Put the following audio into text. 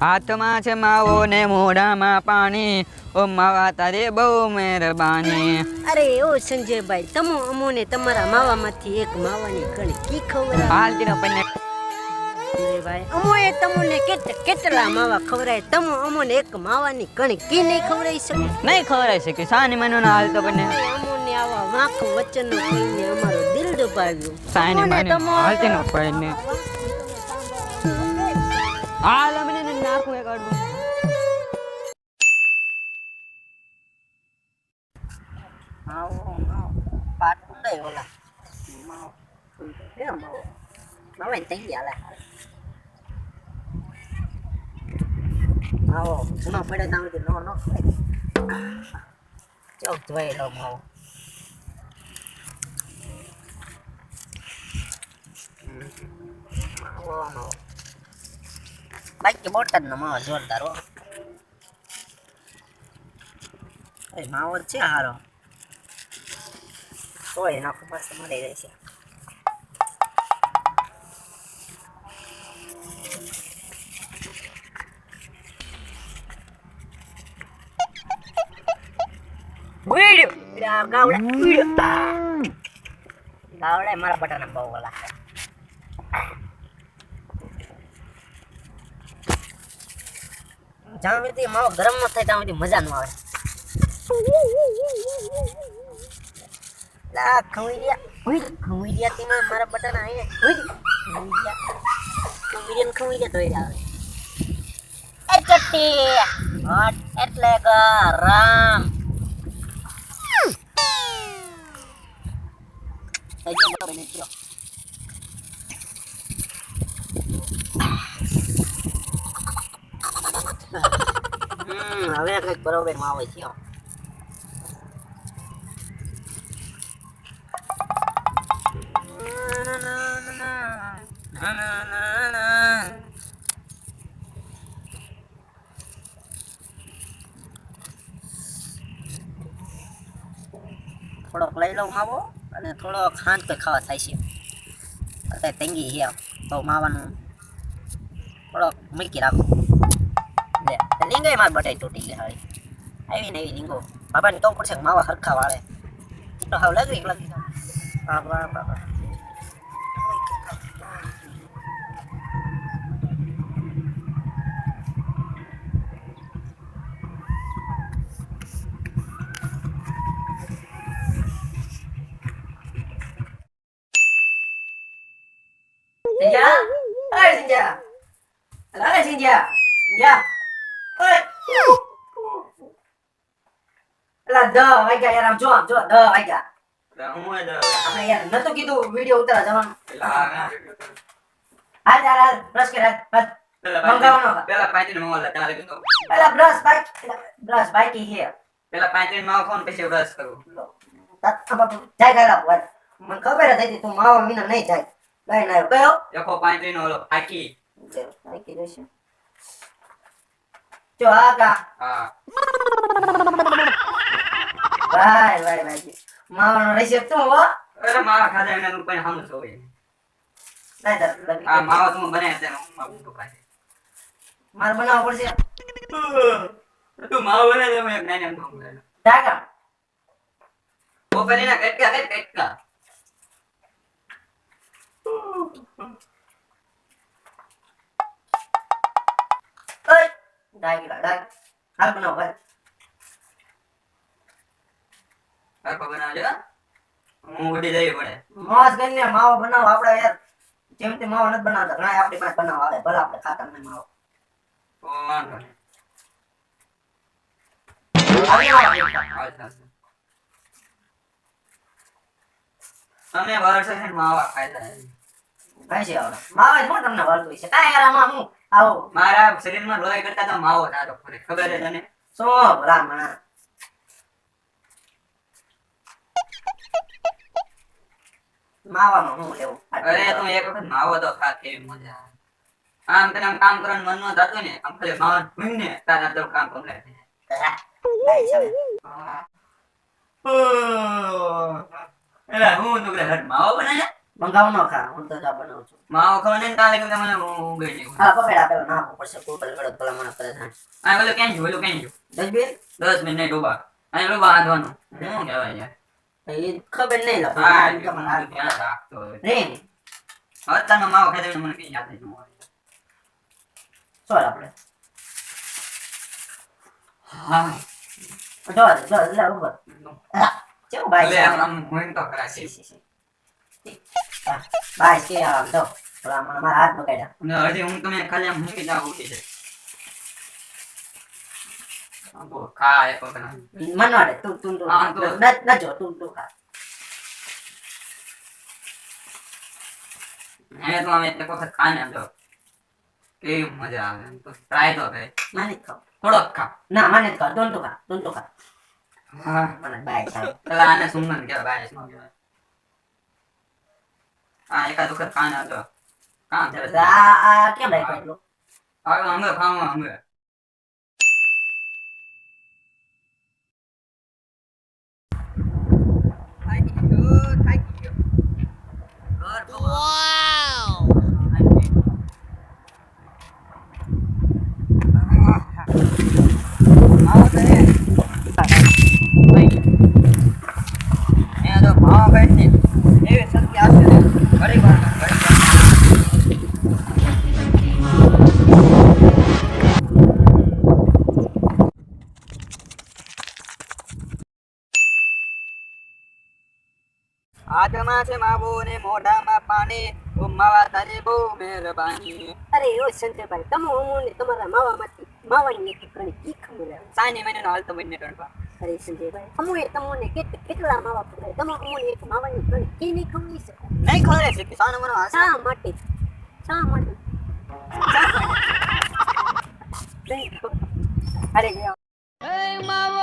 હાથમાં છે માવો ને મોઢામાં પાણી. ઓ માવા તારે બહુ મહેરબાની. અરે ઓ સંજયભાઈ તમો અમોને તમારા માવામાંથી એક માવાની કણકી ખવડાવી. હાલ તીનો પન્ને અમોએ તમને કેટલા માવા ખવડાય? તમો અમોને એક માવાની કણી કી નહીં ખવડાવી શકે. નહીં ખવડાવી શકે સાની મનો ના હાલ તો પન્ને અમોને આવા વાંક નો કહીને અમારો દિલ દુભાવ્યો સાની મનો હાલ તીનો પન્ને હાલ અમને નાખું એક અડધું આવો આવો પાટું દઈ ઓલા કેમ આવો હવે થઈ ગયા લે આવો જૂનો પડે ત્યાં સુધી નો નો ચોક જોઈ લો આવો આવો આવો બાકી બોટલ નો માવો જોરદાર એ માવો છે હારો તોય નાખું મસ્ત મળી રહેશે ગાવડા ગાવડા મારા બટાના બહુ ઓલા જ્યાં સુધી માવો ગરમ ન થાય ત્યાં સુધી મજા ન આવે. લા ખવૈયા તેમાં, મારા બટાના આઈને ઉઈ ખવૈયા ખવૈયા ખવૈયા ધોઈ આવે એ ચટ્ટી હટ એટલે ગરમ હવે કંઈક બરોબરમાં આવે છે હો. થોડોક લઈ લઉં માવો અને થોડો ખાંડ તો ખાવા થાય છે અત્યારે તેંગી છે તો માવાનું થોડોક મૂકી રાખો લે લીંગાઈ માર બટાઈ તૂટી ગઈ હારી આવી ને એવી લીંગો બાબાની તો પડશે કે માવા હરખા વાળે તો હાવ લાગી લાગી બાબા બાબા Sinja, ơi Sinja, đó là Sinja, Sinja, ơi, là દ làm cho cho đờ anh cả આપણે યાર નતું કીધું વિડિયો ઉતારા જવાનું. હાલ યાર હાલ બ્રશ કર હાલ. મંગાવવાનો પેલા પાંચ તારે કીધું. પેલા બ્રશ બાઈક બ્રશ બાઈક હે પેલા પાંત્રીસમાં ફોન પછી બ્રશ કરું. જાય ગાડા વાત મને ખબર જ હતી તું માવા વિના નહીં જાય. લઈ ના કયો? દેખો પાંત્રીસ નો ઓલો આખી બાઈક રહેશે જો આ કા હા. ભાઈ ભાઈ ભાઈ. માવાનો રેસેપ તો હો. અરે માવા ખાધા એને નું કોઈ હામું જોવે ના દર આ માવા તું બને છે તો ખાય મારે બનાવવું પડશે. તું માવો બને છે મેં નાની અમથું બનાવું. ડાકા ઓ પેલી ના કટકા કટ કટકા ઢાકી ઢાક હાલ બનાવ ભાઈ હરખો બનાવજો હો. ઉડી જવી પડે મોસ કરીને માવો બનાવો આપણે યાર જેમ તે માવો નથી બનાવતા ઘણા આપણી પાસે બનાવ આવે ભલે આપણે ખાતા નહીં માવો વાંધો નહીં. હાલ. અમે વર્ષો માવા ખાતા. ભાઈ છે માવા હું તમને વળતું છે કાંઈ યાર આમાં હું આવો. મારા શરીરમાં લોહી કરતા તો માવો તારો ખબર છે તને? સો બ્રાહ્મણા માવામાં હું લેવું? અરે તું એક વખત માવો તો ખા કેવી મજા આમ તને કામ કરવાનું મન ન થતું ને આમ ખાલી માવા ભૂંગને તારા તો કામ છે એટલે હું. તું કે માવો બનાવે મંગાવું નો ખા હું તો જા બનાવું છું. માવો ખાવા ને તારે કે મને ઊંઘ આવી હા પકડા પેલો ના પડશે કોપલ ગળો પેલા મને પરેશાન આ પેલું ક્યાં ગયું પેલું ક્યાં ગયું ડસ્ટબિન દસ મિનિટ ડૂબા. અહીં ડૂબા હાંધવાનું શું કહેવાય યાર? એ ખબર નહીં લો આ તો મને આ ધ્યાન રાખતો હોય. રીંગ અત્યારનો માવો ખાઈ મને કે યાદ નહીં મળે. સોળ આપણે હા. જો જો લે હા, કેવું ભાઈ હવે છે? આમ ઊંઘ તો ખરા છે. સી, સી, સી. હા, આમ મારા હાથ પકડ્યા હજી હું તમે ખાલી આમ મૂકી જાવ ઉઠી ખા એક વખત મનવાડે તું તું તું ન ન જો તું તું ખા. એને તો આમ એક વખત ખાને જો કેવી મજા આવે તો ટ્રાય તો કરે. મને ખાવ થોડોક ખા. ના મને જ ખાવ તું ખા તું ખા. હા. મને બાય પેલા આને સુમન કે બાય નો હા એકાદ વખત ખાને આમ જો કામ છે. આ આ કેમ રાખ્યો એટલું થાકી ગયો થાકી હાથમાં છે માવો ને મોઢામાં પાણી ઓ માવા તારી બહુ મહેરબાની અરે ઓ સંજયભાઈ તમે અમોને તમારા માવામાંથી માવાની નથી ઘણી કી ખબર. સાની મહિનાનો હાલતો ટણવા અરે સંજયભાઈ અમોએ તમને કેટ કેટલા માવા પકડાય તમે અમોને એક માવાની ઘણી કી નહીં ખવડી શકો નહીં ખબર છે કે મનો હાસ શા માટે શા માટે. અરે ગયા